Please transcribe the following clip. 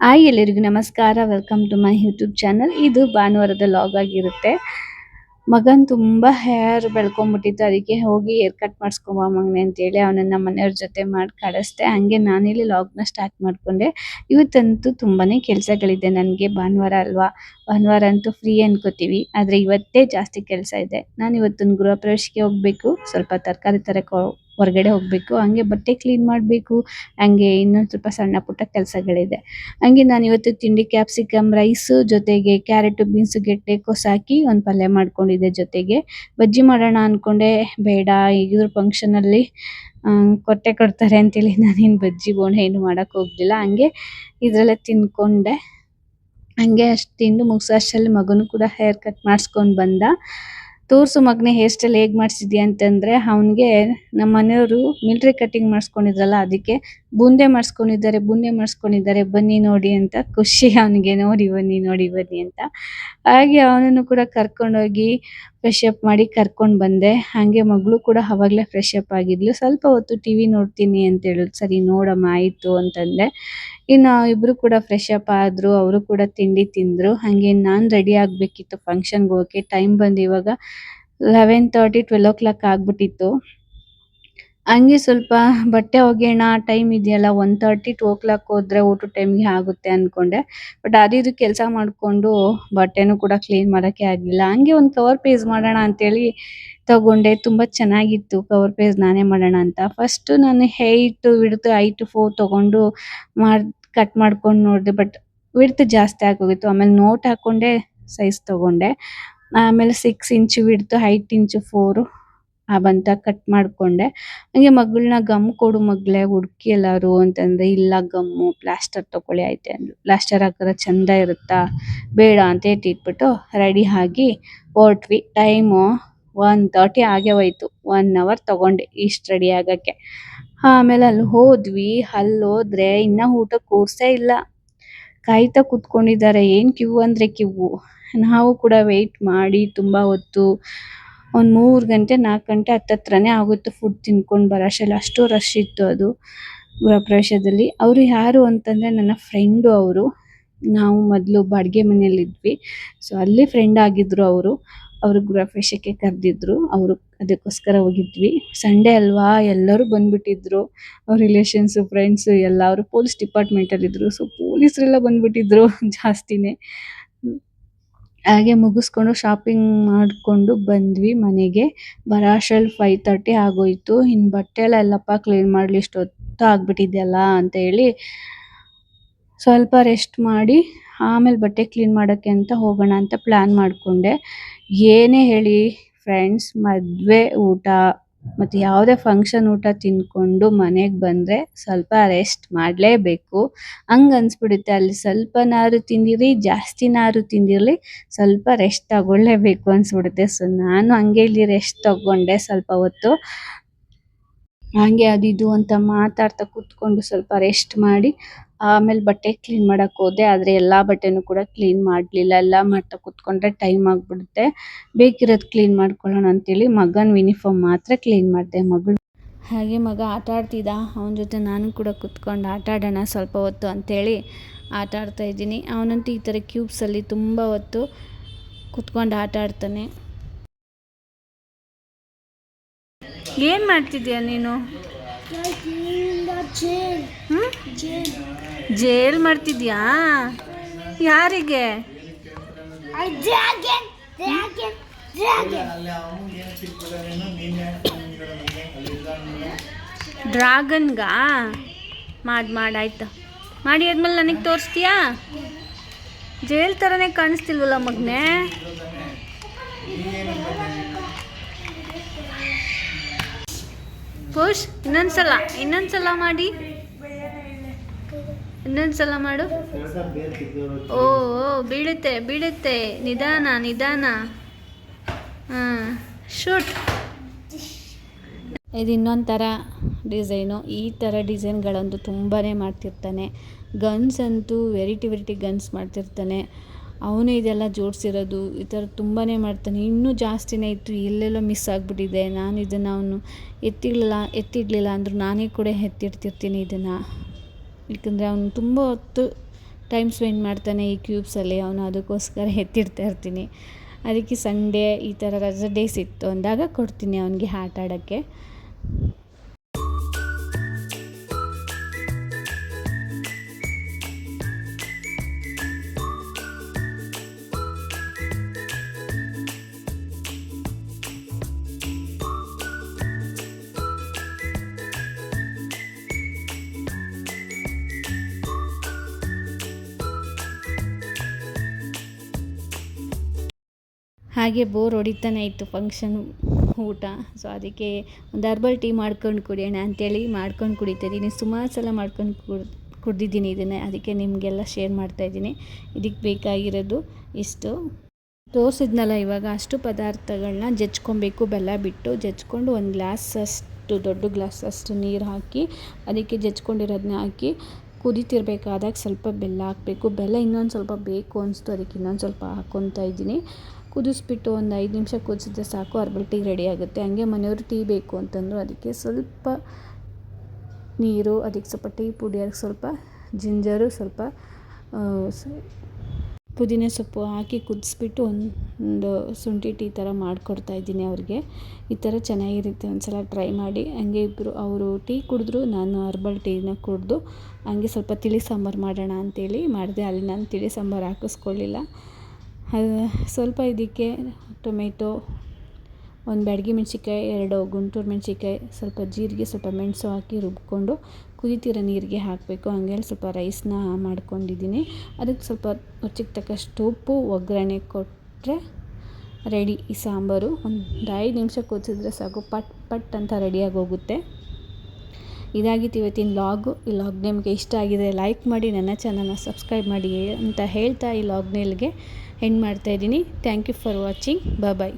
Hi ಎಲ್ಲರಿಗೂ ನಮಸ್ಕಾರ. Welcome to my YouTube channel ಇದು ಭಾನುವಾರದ ಲಾಗ್ ಆಗಿರುತ್ತೆ. ಮಗನ್ ತುಂಬಾ ಹೇರ್ ಬೆಳ್ಕೊಂಡ್ಬಿಟ್ಟಿತ್ತು. ಅದಕ್ಕೆ ಹೋಗಿ ಹೇರ್ ಕಟ್ ಮಾಡಿಸ್ಕೊಂಬ ಮಗನೆ ಅಂತ ಹೇಳಿ ಅವನನ್ನ ಮನೆಯವ್ರ ಜೊತೆ ಮಾಡಿ ಕಳಿಸ್ದೆ. ಹಂಗೆ ನಾನಿಲ್ಲಿ ಲಾಗ್ನ ಸ್ಟಾರ್ಟ್ ಮಾಡ್ಕೊಂಡೆ. ಇವತ್ತಂತೂ ತುಂಬಾನೇ ಕೆಲಸಗಳಿದೆ ನನಗೆ. ಭಾನುವಾರ ಅಲ್ವಾ? ಭಾನುವಾರ ಅಂತೂ ಫ್ರೀ ಅನ್ಕೋತೀವಿ. ಆದ್ರೆ ಇವತ್ತೇ ಜಾಸ್ತಿ ಕೆಲಸ ಇದೆ. ನಾನು ಇವತ್ತೊಂದು ಗೃಹ ಪ್ರವೇಶಕ್ಕೆ ಹೋಗ್ಬೇಕು. ಸ್ವಲ್ಪ ತರಕಾರಿ ತರಕ್ಕೆ ಹೊರಗಡೆ ಹೋಗ್ಬೇಕು. ಹಂಗೆ ಬಟ್ಟೆ ಕ್ಲೀನ್ ಮಾಡಬೇಕು. ಹಂಗೆ ಇನ್ನೊಂದು ಸ್ವಲ್ಪ ಸಣ್ಣ ಪುಟ್ಟ ಕೆಲಸಗಳಿದೆ. ಹಂಗೆ ನಾನು ಇವತ್ತು ತಿಂಡಿ ಕ್ಯಾಪ್ಸಿಕಮ್ ರೈಸ್ ಜೊತೆಗೆ ಕ್ಯಾರೆಟ್ ಬೀನ್ಸ್ ಗೆಡ್ಡೆ ಹಾಕಿ ಒಂದು ಪಲ್ಯ ಮಾಡ್ಕೊಂಡಿದ್ದೆ ಜೊತೆಗೆ. ಬಜ್ಜಿ ಮಾಡೋಣ ಅನ್ಕೊಂಡೆ. ಬೇಡ ಈಗಿದ್ರು ಫಂಕ್ಷನ್ ಅಲ್ಲಿ ಕೊಟ್ಟೆ ಕೊಡ್ತಾರೆ ಅಂತೇಳಿ ನಾನೇನು ಬಜ್ಜಿ ಬೋಂಡ ಏನು ಮಾಡೋಕೆ ಹೋಗಲಿಲ್ಲ. ಹಂಗೆ ಇದರಲ್ಲೇ ತಿನ್ಕೊಂಡೆ. ಹಂಗೆ ಅಷ್ಟು ತಿಂದು ಮುಗಿಸೋ ಅಷ್ಟರಲ್ಲಿ ಮಗನೂ ಕೂಡ ಹೇರ್ ಕಟ್ ಮಾಡಿಸ್ಕೊಂಡು ಬಂದ. ತೋರ್ಸು ಮಗನೇ ಹೇರ್ ಸ್ಟೈಲ್ ಹೇಗ್ ಮಾಡ್ಸಿದ್ಯಾ ಅಂತಂದ್ರೆ ಅವ್ನಿಗೆ ನಮ್ಮ ಮನೆಯವರು ಮಿಲಿಟರಿ ಕಟಿಂಗ್ ಮಾಡಿಸ್ಕೊಂಡಿದ್ರಲ್ಲ ಅದಕ್ಕೆ, ಬುಂದೆ ಮಾಡಿಸ್ಕೊಂಡಿದ್ದಾರೆ ಬುಂದೆ ಮಾಡಿಸ್ಕೊಂಡಿದ್ದಾರೆ, ಬನ್ನಿ ನೋಡಿ ಅಂತ ಖುಷಿ ಅವ್ನಿಗೆ, ನೋಡಿ ಬನ್ನಿ ನೋಡಿ ಬನ್ನಿ ಅಂತ. ಹಾಗೆ ಅವನನ್ನು ಕೂಡ ಕರ್ಕೊಂಡು ಹೋಗಿ ಫ್ರೆಶ್ ಅಪ್ ಮಾಡಿ ಕರ್ಕೊಂಡ್ ಬಂದೆ. ಹಂಗೆ ಮಗಳು ಕೂಡ ಅವಾಗಲೇ ಫ್ರೆಶ್ ಅಪ್ ಆಗಿದ್ಲು. ಸ್ವಲ್ಪ ಹೊತ್ತು ಟಿವಿ ನೋಡ್ತೀನಿ ಅಂತ ಹೇಳಿದ್ ಸರಿ ನೋಡಮ್ಮ, ಆಯ್ತು ಅಂತಂದೆ. ಇನ್ನು ಇಬ್ರು ಕೂಡ ಫ್ರೆಶ್ ಅಪ್ ಆದ್ರು. ಅವರು ಕೂಡ ತಿಂಡಿ ತಿಂದ್ರು. ಹಂಗೆ ನಾನ್ ರೆಡಿ ಆಗ್ಬೇಕಿತ್ತು ಫಂಕ್ಷನ್ಗೆ ಹೋಗಕ್ಕೆ. ಟೈಮ್ ಬಂದ್ ಇವಾಗ eleven thirty twelve o'clock ಆಗ್ಬಿಟ್ಟಿತ್ತು. ಹಂಗೆ ಸ್ವಲ್ಪ ಬಟ್ಟೆ ಒಗೆಯೋಣ ಟೈಮ್ ಇದೆಯಲ್ಲ one thirty two o'clock ಹೋದ್ರೆ ಊಟದ ಟೈಮ್ಗೆ ಆಗುತ್ತೆ ಅನ್ಕೊಂಡೆ. ಬಟ್ ಅದು ಇದು ಕೆಲಸ ಮಾಡ್ಕೊಂಡು ಬಟ್ಟೆನೂ ಕೂಡ ಕ್ಲೀನ್ ಮಾಡಕ್ಕೆ ಆಗಲಿಲ್ಲ. ಹಂಗೆ ಒಂದು ಕವರ್ ಪೇಜ್ ಮಾಡೋಣ ಅಂತ ಹೇಳಿ ತಗೊಂಡೆ. ತುಂಬಾ ಚೆನ್ನಾಗಿತ್ತು ಕವರ್ ಪೇಜ್ ನಾನೇ ಮಾಡೋಣ ಅಂತ. ಫಸ್ಟ್ ನಾನು ಹೈಟ್ ವಿಡ್ತ್ ಹೈಟ್ ಫೋರ್ ತಗೊಂಡು ಮಾಡ್ ಕಟ್ ಮಾಡ್ಕೊಂಡು ನೋಡಿದೆ ಬಟ್ ವಿಡ್ತ್ ಜಾಸ್ತಿ ಆಗೋಗಿತ್ತು. ಆಮೇಲೆ ನೋಟ್ ಹಾಕೊಂಡೆ ಸೈಜ್ ತಗೊಂಡೆ. ಆಮೇಲೆ six inch width eight inch four ಬಂತ ಕಟ್ ಮಾಡ್ಕೊಂಡೆ. ಹಂಗೆ ಮಗಳನ್ನ ಗಮ್ ಕೊಡು ಮಗ್ಳೇ, ಹುಡ್ಕಿ ಎಲ್ಲಾರು ಅಂತಂದೆ ಇಲ್ಲ ಗಮ್ಮು ಪ್ಲಾಸ್ಟರ್ ತಕೊಳ್ಳಿ ಐತೆ ಅಂದ್ಲು. ಪ್ಲಾಸ್ಟರ್ ಹಾಕಿದ್ರೆ ಚಂದ ಇರುತ್ತಾ? ಬೇಡ ಅಂತ ಇಟ್ಬಿಟ್ಟು ರೆಡಿ ಆಗಿ ಹೊರಟ್ವಿ. ಟೈಮು ಒನ್ ತರ್ಟಿ ಆಗೇ ಹೋಯ್ತು. ಒನ್ ಅವರ್ ತಗೊಂಡೆ ಇಷ್ಟು ರೆಡಿ ಆಗಕ್ಕೆ. ಆಮೇಲೆ ಅಲ್ಲಿ ಹೋದ್ವಿ. ಅಲ್ಲಿ ಹೋದ್ರೆ ಇನ್ನ ಊಟ ಕೂರ್ಸೇ ಇಲ್ಲ. ಕಾಯ್ತಾ ಕುತ್ಕೊಂಡಿದ್ದಾರೆ. ಏನು ಕ್ಯೂ ಅಂದ್ರೆ ಕ್ಯೂ ನಾವು ಕೂಡ ವೆಯ್ಟ್ ಮಾಡಿ, ತುಂಬಾ ಹೊತ್ತು ಒಂದ್ ಮೂರು ಗಂಟೆ ನಾಲ್ಕು ಗಂಟೆ, ಹತ್ತತ್ರನೇ ಆಗುತ್ತೆ ಫುಡ್ ತಿನ್ಕೊಂಡ್ ಬರೋ ಅಷ್ಟ್ರಲ್ಲಿ ಅಷ್ಟು ರಶ್ ಇತ್ತು ಅದು ಗೃಹಪ್ರವೇಶದಲ್ಲಿ ಅವರು ಯಾರು ಅಂತಂದ್ರೆ ನನ್ನ ಫ್ರೆಂಡ್ ಅವರು. ನಾವು ಮೊದಲು ಬಾಡಿಗೆ ಮನೆಯಲ್ಲಿದ್ವಿ ಸೊ ಅಲ್ಲಿ ಫ್ರೆಂಡ್ ಆಗಿದ್ರು ಅವರು. ಅವರು ಗೃಹಪ್ರವೇಶಕ್ಕೆ ಕರೆದಿದ್ರು. ಅವರು ಅದಕ್ಕೋಸ್ಕರ ಹೋಗಿದ್ವಿ. ಸಂಡೇ ಅಲ್ವಾ? ಎಲ್ಲರೂ ಬಂದ್ಬಿಟ್ಟಿದ್ರು. ಅವ್ರ ರಿಲೇಷನ್ಸ್ ಫ್ರೆಂಡ್ಸ್ ಎಲ್ಲ ಅವರು ಪೊಲೀಸ್ ಡಿಪಾರ್ಟ್ಮೆಂಟ್ ಅಲ್ಲಿ ಇದ್ರು ಸೊ ಪೊಲೀಸರೆಲ್ಲ ಬಂದ್ಬಿಟ್ಟಿದ್ರು ಜಾಸ್ತಿನೇ. ಹಾಗೆ ಮುಗಿಸ್ಕೊಂಡು ಶಾಪಿಂಗ್ ಮಾಡ್ಕೊಂಡು ಬಂದ್ವಿ ಮನೆಗೆ. ಬರೋ ಅಷ್ಟ್ರಲ್ಲಿ ಫೈವ್ ತರ್ಟಿ ಆಗೋಯ್ತು. ಇನ್ ಬಟ್ಟೆ ಎಲ್ಲ ಎಲ್ಲಪ್ಪ ಕ್ಲೀನ್ ಮಾಡ್ಲಿ ಇಷ್ಟೊತ್ತು ಆಗಿಬಿಟ್ಟಿದೆಯಲ್ಲ ಅಂತ ಹೇಳಿ ಸ್ವಲ್ಪ ರೆಸ್ಟ್ ಮಾಡಿ ಆಮೇಲೆ ಬಟ್ಟೆ ಕ್ಲೀನ್ ಮಾಡೋಕ್ಕೆ ಅಂತ ಹೋಗೋಣ ಅಂತ ಪ್ಲ್ಯಾನ್ ಮಾಡಿಕೊಂಡೆ. ಏನೇ ಹೇಳಿ ಫ್ರೆಂಡ್ಸ್ ಮದುವೆ, ಊಟ. ಮತ್ತೆ ಯಾವುದೇ ಫಂಕ್ಷನ್ ಊಟ ತಿನ್ಕೊಂಡು ಮನೆಗ್ ಬಂದ್ರೆ ಸ್ವಲ್ಪ ರೆಸ್ಟ್ ಮಾಡಲೇಬೇಕು. ಹಂಗ್ ಅನ್ಸ್ಬಿಡುತ್ತೆ, ಅಲ್ಲಿ ಸ್ವಲ್ಪನಾರು ತಿಂದಿರ್ಲಿ ಜಾಸ್ತಿನಾರು ತಿಂದಿರ್ಲಿ ಸ್ವಲ್ಪ ರೆಸ್ಟ್ ತಗೊಳ್ಳೇಬೇಕು ಅನ್ಸ್ಬಿಡುತ್ತೆ. ಸೊ ನಾನು ಹಂಗೆ ಇಲ್ಲಿ ರೆಸ್ಟ್ ತಗೊಂಡೆ ಸ್ವಲ್ಪ ಹೊತ್ತು. ಹಂಗೆ ಅದು ಇದು ಅಂತ ಮಾತಾಡ್ತಾ ಕೂತ್ಕೊಂಡು ಸ್ವಲ್ಪ ರೆಸ್ಟ್ ಮಾಡಿ ಆಮೇಲೆ ಬಟ್ಟೆ ಕ್ಲೀನ್ ಮಾಡಕ್ ಹೋದೆ, ಆದ್ರೆ ಎಲ್ಲಾ ಬಟ್ಟೆನು ಕೂಡ ಕ್ಲೀನ್ ಮಾಡ್ಲಿಲ್ಲ. ಎಲ್ಲಾ ಮಾಡ್ತಾ ಕೂತ್ಕೊಂಡ್ರೆ ಟೈಮ್ ಆಗ್ಬಿಡುತ್ತೆ. ಬೇಕಿರೋದ್ ಕ್ಲೀನ್ ಮಾಡ್ಕೊಳ್ಳೋಣ ಅಂತೇಳಿ ಮಗನ್ ಯೂನಿಫಾರ್ಮ್ ಮಾತ್ರ ಕ್ಲೀನ್ ಮಾಡಿದೆ. ಮಗಳು ಹಾಗೆ ಮಗ ಆಟ ಆಡ್ತಿದ್ದ. ಅವನ ಜೊತೆ ನಾನು ಕೂಡ ಕುತ್ಕೊಂಡು ಆಟ ಆಡೋಣ ಸ್ವಲ್ಪ ಹೊತ್ತು ಅಂತೇಳಿ ಆಟ ಆಡ್ತಾ ಇದ್ದೀನಿ. ಅವನಂತೂ ಈ ಥರ ಕ್ಯೂಬ್ಸಲ್ಲಿ ತುಂಬ ಹೊತ್ತು ಕುತ್ಕೊಂಡು ಆಟ ಆಡ್ತಾನೆ. ಏನು ಮಾಡ್ತಿದ್ಯಾ ನೀನು? ಜೇಲ್. ಮಾಡ್ತಿದ್ಯಾ? ಯಾರಿಗೆ? ಡ್ರಾಗನ್ಗಾ ಮಾಡಿ ಮಾಡಾಯ್ತು ಮಾಡಿ ಆದ್ಮೇಲೆ ನನಗೆ ತೋರಿಸ್ತೀಯಾ? ಜೇಲ್ ಥರನೇ ಕಾಣಿಸ್ತಿಲ್ವಲ್ಲ ಮಗನೇ? ಪುಷ್, ಇನ್ನೊಂದ್ಸಲ ಇನ್ನೊಂದ್ಸಲ ಮಾಡಿ. ಇನ್ನೊಂದ್ಸಲ ಮಾಡು. ಓ ಬೀಳುತ್ತೆ ಬೀಳುತ್ತೆ. ನಿಧಾನ ನಿಧಾನ. ಹಾಂ, ಶೂಟ್. ಇದು ಇನ್ನೊಂದು ಥರ ಡಿಸೈನು. ಈ ಥರ ಡಿಸೈನ್ಗಳಂತೂ ತುಂಬಾ ಮಾಡ್ತಿರ್ತಾನೆ. ಗನ್ಸ್ ಅಂತೂ ವೆರೈಟಿ ವೆರೈಟಿ ಗನ್ಸ್ ಮಾಡ್ತಿರ್ತಾನೆ. ಅವನೇ ಇದೆಲ್ಲ ಜೋಡಿಸಿರೋದು, ಈ ಥರ ತುಂಬಾ ಮಾಡ್ತಾನೆ. ಇನ್ನೂ ಜಾಸ್ತಿನೇ ಇತ್ತು, ಎಲ್ಲೆಲ್ಲೋ ಮಿಸ್ ಆಗಿಬಿಟ್ಟಿದೆ. ನಾನು ಇದನ್ನು ಅವನು ಎತ್ತಿಡಲಿಲ್ಲ ಎತ್ತಿಡಲಿಲ್ಲ ಅಂದರೂ ನಾನೇ ಕೂಡ ಎತ್ತಿಡ್ತಿರ್ತೀನಿ ಇದನ್ನು. ಏಕೆಂದರೆ ಅವನು ತುಂಬ ಹೊತ್ತು ಟೈಮ್ ಸ್ಪೆಂಡ್ ಮಾಡ್ತಾನೆ ಈ ಕ್ಯೂಬ್ಸಲ್ಲಿ ಅವನು ಅದಕ್ಕೋಸ್ಕರ ಎತ್ತಿಡ್ತಾ ಇರ್ತೀನಿ. ಅದಕ್ಕೆ ಸಂಡೇ ಈ ಥರ ರಜಾ ಡೇಸ್ ಇತ್ತು ಅಂದಾಗ ಕೊಡ್ತೀನಿ ಅವನಿಗೆ ಆಟ ಆಡೋಕ್ಕೆ ಹಾಗೆ ಬೋರ್ ಹೊಡಿತಾನೆ ಇತ್ತು ಫಂಕ್ಷನ್ ಊಟ. ಸೊ ಅದಕ್ಕೆ ಒಂದು ಹರ್ಬಲ್ ಟೀ ಮಾಡ್ಕೊಂಡು ಕುಡಿಯೋಣ ಅಂಥೇಳಿ ಮಾಡ್ಕೊಂಡು ಕುಡಿತಾ ಇದ್ದೀನಿ ಸುಮಾರು ಸಲ ಮಾಡ್ಕೊಂಡು ಕುಡ್, ಕುಡ್ದಿದ್ದೀನಿ ಇದನ್ನು. ಅದಕ್ಕೆ ನಿಮಗೆಲ್ಲ ಶೇರ್ ಮಾಡ್ತಾಯಿದ್ದೀನಿ ಇದಕ್ಕೆ ಬೇಕಾಗಿರೋದು ಇಷ್ಟು. ತೋರಿಸಿದ್ನಲ್ಲ ಇವಾಗ ಅಷ್ಟು ಪದಾರ್ಥಗಳನ್ನ ಜಜ್ಕೊಬೇಕು, ಬೆಲ್ಲ ಬಿಟ್ಟು ಜಜ್ಕೊಂಡು ಒಂದು ಗ್ಲಾಸ್ ಅಷ್ಟು ದೊಡ್ಡ ಗ್ಲಾಸ್ ಅಷ್ಟು ನೀರು ಹಾಕಿ ಅದಕ್ಕೆ ಜಜ್ಕೊಂಡಿರೋದನ್ನ ಹಾಕಿ ಕುದಿತಿರ್ಬೇಕಾದಾಗ ಸ್ವಲ್ಪ ಬೆಲ್ಲ ಹಾಕಬೇಕು. ಬೆಲ್ಲ ಇನ್ನೊಂದು ಸ್ವಲ್ಪ ಬೇಕು ಅನಿಸ್ತು, ಅದಕ್ಕೆ ಇನ್ನೊಂದು ಸ್ವಲ್ಪ ಹಾಕ್ಕೊತಾ ಇದ್ದೀನಿ. ಕುದಿಸ್ಬಿಟ್ಟು ಒಂದು ಐದು ನಿಮಿಷ ಕುದಿಸಿದ್ರೆ ಸಾಕು ಹರ್ಬಲ್ ಟೀ ರೆಡಿ ಆಗುತ್ತೆ. ಹಂಗೆ ಮನೆಯವರು ಟೀ ಬೇಕು ಅಂತಂದರು ಅದಕ್ಕೆ ಸ್ವಲ್ಪ ನೀರು, ಅದಕ್ಕೆ ಸ್ವಲ್ಪ ಟೀ ಪುಡಿ, ಅದಕ್ಕೆ ಸ್ವಲ್ಪ ಜಿಂಜರು, ಸ್ವಲ್ಪ ಪುದೀನ ಸೊಪ್ಪು ಹಾಕಿ ಕುದಿಸ್ಬಿಟ್ಟು ಒಂದು ಶುಂಠಿ ಟೀ ಥರ ಮಾಡಿಕೊಡ್ತಾ ಇದ್ದೀನಿ ಅವ್ರಿಗೆ. ಈ ಥರ ಚೆನ್ನಾಗಿರುತ್ತೆ. ಒಂದು ಸಲ ಟ್ರೈ ಮಾಡಿ. ಹಂಗೆ ಇಬ್ಬರು ಅವರು ಟೀ ಕುಡಿದ್ರು, ನಾನು ಹರ್ಬಲ್ ಟೀನ ಕುಡಿದು, ಹಂಗೆ ಸ್ವಲ್ಪ ತಿಳಿ ಸಾಂಬಾರು ಮಾಡೋಣ ಅಂತೇಳಿ ಮಾಡಿದೆ. ಅಲ್ಲಿ ನಾನು ತಿಳಿ ಸಾಂಬಾರು ಹಾಕಿಸ್ಕೊಳ್ಳಿಲ್ಲ. ಸ್ವಲ್ಪ ಇದಕ್ಕೆ ಟೊಮೆಟೊ, ಒಂದು ಬ್ಯಾಡಗಿ ಮೆಣ್ಸಿನ್ಕಾಯಿ, ಎರಡು ಗುಂಟೂರು ಮೆಣ್ಸಿನ್ಕಾಯಿ, ಸ್ವಲ್ಪ ಜೀರಿಗೆ, ಸ್ವಲ್ಪ ಮೆಣಸು ಹಾಕಿ ರುಬ್ಬಿಕೊಂಡು ಕುದಿತಿರೋ ನೀರಿಗೆ ಹಾಕಬೇಕು. ಹಂಗೆ ಸ್ವಲ್ಪ ರೈಸ್ನ ಮಾಡ್ಕೊಂಡಿದ್ದೀನಿ. ಅದಕ್ಕೆ ಸ್ವಲ್ಪ ರುಚಿಗೆ ತಕ್ಕಷ್ಟು ಉಪ್ಪು, ಒಗ್ಗರಣೆ ಕೊಟ್ಟರೆ ರೆಡಿ. ಈ ಸಾಂಬಾರು ಒಂದು ಐದು ನಿಮಿಷ ಕುದಿಸಿದ್ರೆ ಸಾಕು. ಪಟ್ ಪಟ್ ಅಂತ ರೆಡಿಯಾಗಿ ಹೋಗುತ್ತೆ. ಇದಾಗಿತ್ತು ಇವತ್ತಿನ ಲಾಗು ಈ ಲಾಗ್ ನಿಮಗೆ ಇಷ್ಟ ಆಗಿದೆ ಲೈಕ್ ಮಾಡಿ, ನನ್ನ ಚಾನಲ್ನ ಸಬ್ಸ್ಕ್ರೈಬ್ ಮಾಡಿ ಅಂತ ಹೇಳ್ತಾ ಈ ಲಾಗ್ನಲ್ಲಿಗೆ ಎಂಡ್ ಮಾಡ್ತಾಯಿದ್ದೀನಿ thank you for watching bye